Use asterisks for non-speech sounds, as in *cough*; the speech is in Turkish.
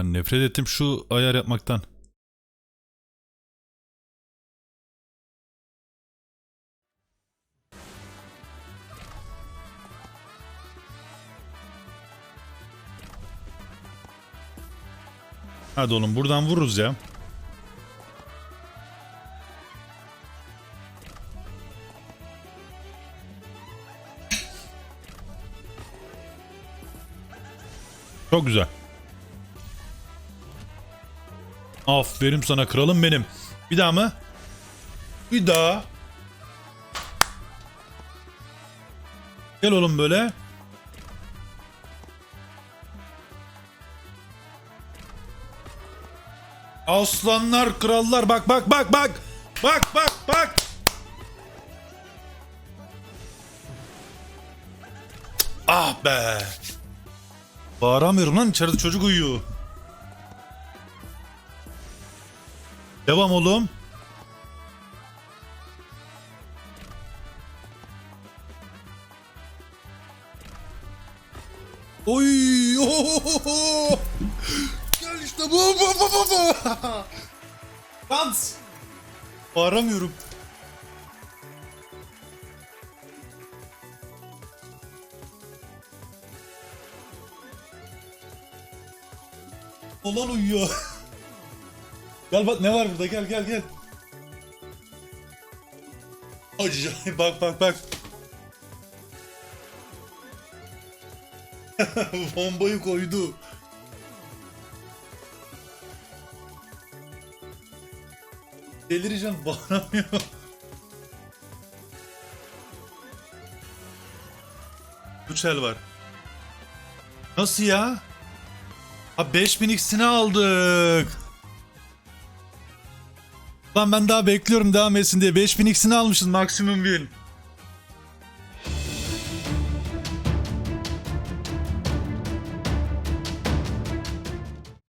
Ben nefret ettim şu ayar yapmaktan. Hadi oğlum buradan vururuz ya. Çok güzel. Aferin sana kralım benim. Bir daha mı? Bir daha. Gel oğlum böyle. Aslanlar, krallar bak bak bak bak. Bak bak bak. Ah be. Bağıramıyorum lan içeride çocuk uyuyor. Devam oğlum. Oy! ohohoho! Gel işte bu bu bu bu bu. Dans. Bağıramıyorum. Olan uyuyor. Gel bak ne var burada gel gel gel. Acayip bak bak bak. *laughs* Bombayı koydu. Delireceğim bağıramıyor. Uçel var. Nasıl ya? Ha 5000 x'ini aldık. Lan ben daha bekliyorum devam etsin diye 5000 x'ini almışız maksimum win.